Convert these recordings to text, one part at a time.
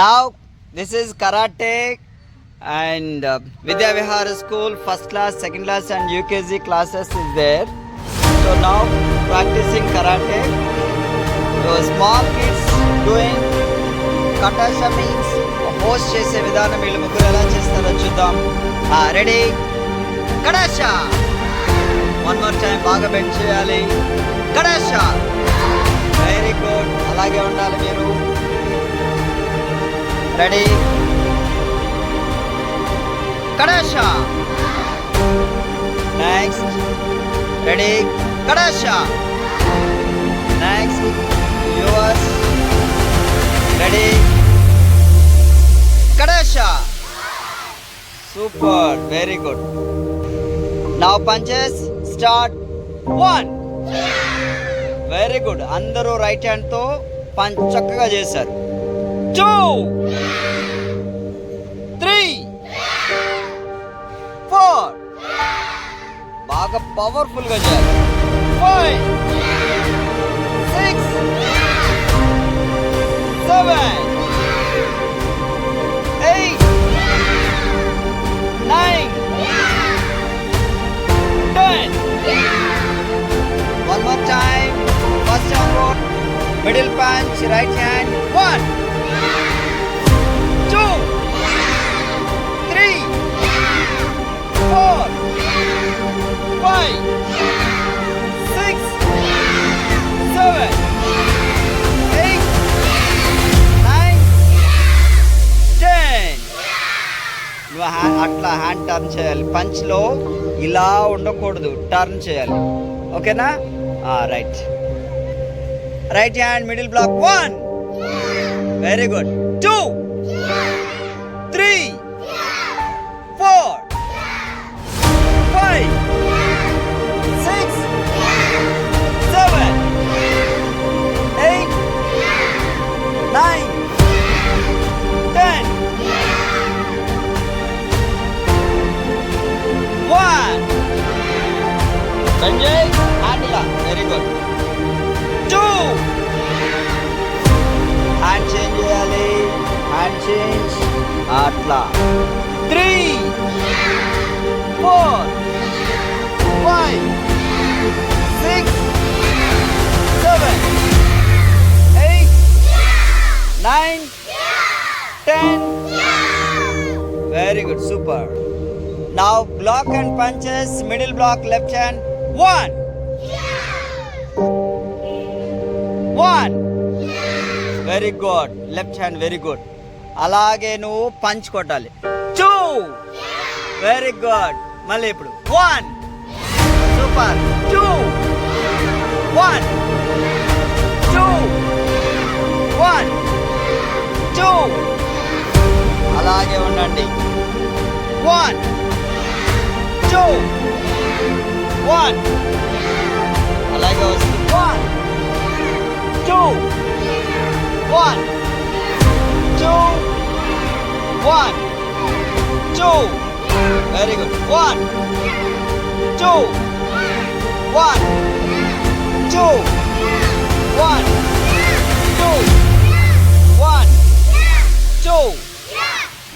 Now this is karate and Vidya Vihara school first class second class and UKG classes is there so now practising karate so small kids doing కటాష means post చేసే విధానం వీళ్ళు ముగ్గురు ఎలా చేస్తారో చూద్దాం. Ready కడాష one more time బాగా bend చేయాలి. కడాష వెరీ గుడ్ అలాగే ఉండాలి మీరు. రెడీ కడాషా నెక్స్ట్ రెడీ కడాషా next yours ready కడాషా super very good now punches start one very good అందరూ రైట్ హ్యాండ్తో పంచ్ చక్కగా చేశారు. టూ త్రీ ఫోర్ బాగా పవర్ఫుల్ గా చేయాలి five six seven eight nine ten one more time first hand middle punch right hand one five, six, seven, eight, nine, ten. నువ్వు అట్లా hand turn చేయాలి. పంచ్లో ఇలా ఉండకూడదు. టర్న్ చేయాలి. ఓకేనా? Right right hand middle block one very good two nine, ten. One. Sanjay, Adila, very good. Two. Hand change చేయాలి hand change అట్లా three four five, six, nine ten very good super now block and punches middle block left hand one one very good left hand very good అలాగే నువ్వు punch కొట్టాలి. Two very good మళ్ళీ ఇప్పుడు. One super two one అలాగే ఉండండి one two one అలాగే వస్తుంది one two one two one two very good one two, one, two, one,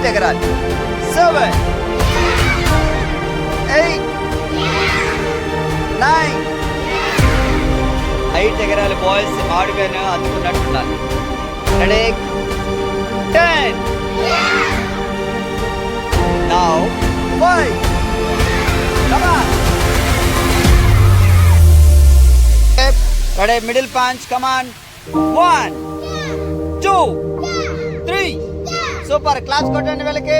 integrali. Seven, eight, nine. ఐదు ఎకరాల బాయ్స్ ఆడిపోయిన అందుకున్నట్టున్నారు ready ten now five ready middle పాంచ్ come on one two three Super. Claps కొట్టండి వెళ్ళకి.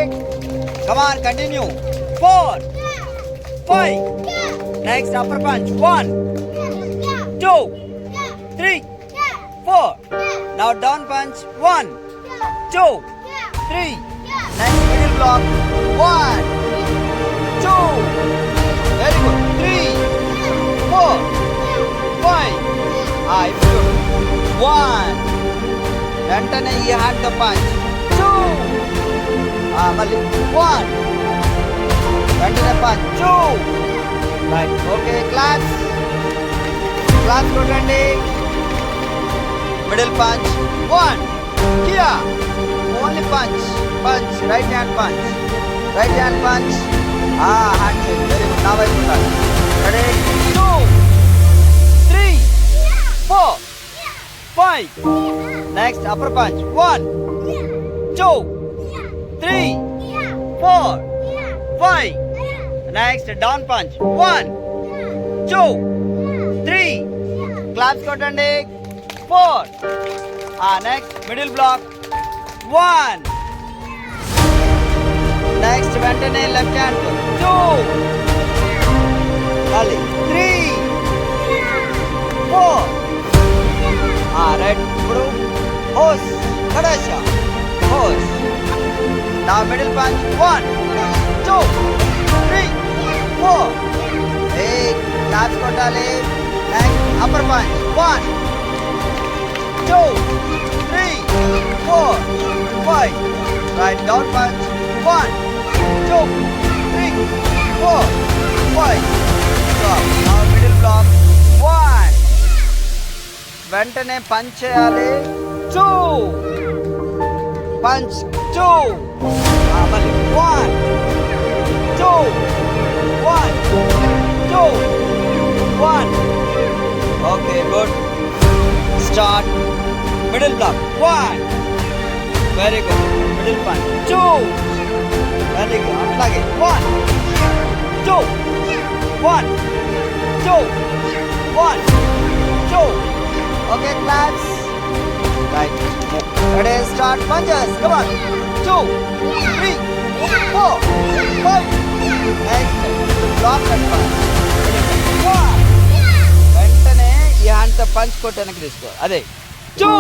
Come on, continue. Four, five. Next upper punch. One, two, three, four. Now down punch. One, two, three. Next middle block. One, two. Very good. Three, four, five. Ah, ఇప్పుడు one. వెంటనే ఈ hand తో punch two మళ్ళీ one వెంటనే punch two right okay claps claps కొట్టండి middle punch one Kia only punch punch right hand punch right hand punch hand very good నా వైపు ఉండాలి ready two three four five next upper punch one two three four five next down punch one two three claps కొట్టండి. Four next middle block one next వెంటనే left hand two నా middle punch one two three four ఏ claps కొట్టాలి next upper punch one two three four five right down punch one two three four five నా middle block one వెంటనే punch చేయాలి two punch two One, two, one, two, one. Okay, good. Start. Middle block. One. Very good. Middle part. Two. Very good. Atlage. One, two, one, two, one, two. Okay, claps. Right. Ready, start. Start punches come on 2 3 4 5 next block and వెంటనే ఈ హ్యాండ్తో punch కొట్టడానికి తీసుకో. అదే. Two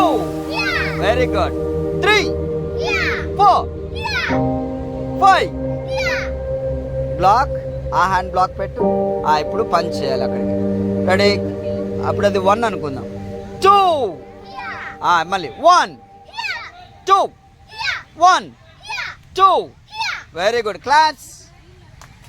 very good three four five block ఆ hand block పెట్టు. ఆ ఇప్పుడు పంచ్ చేయాలి అక్కడికి. రెడీ అప్పుడు అది వన్ అనుకుందాం టూ మళ్ళీ. One two. One, two. Very good. Class.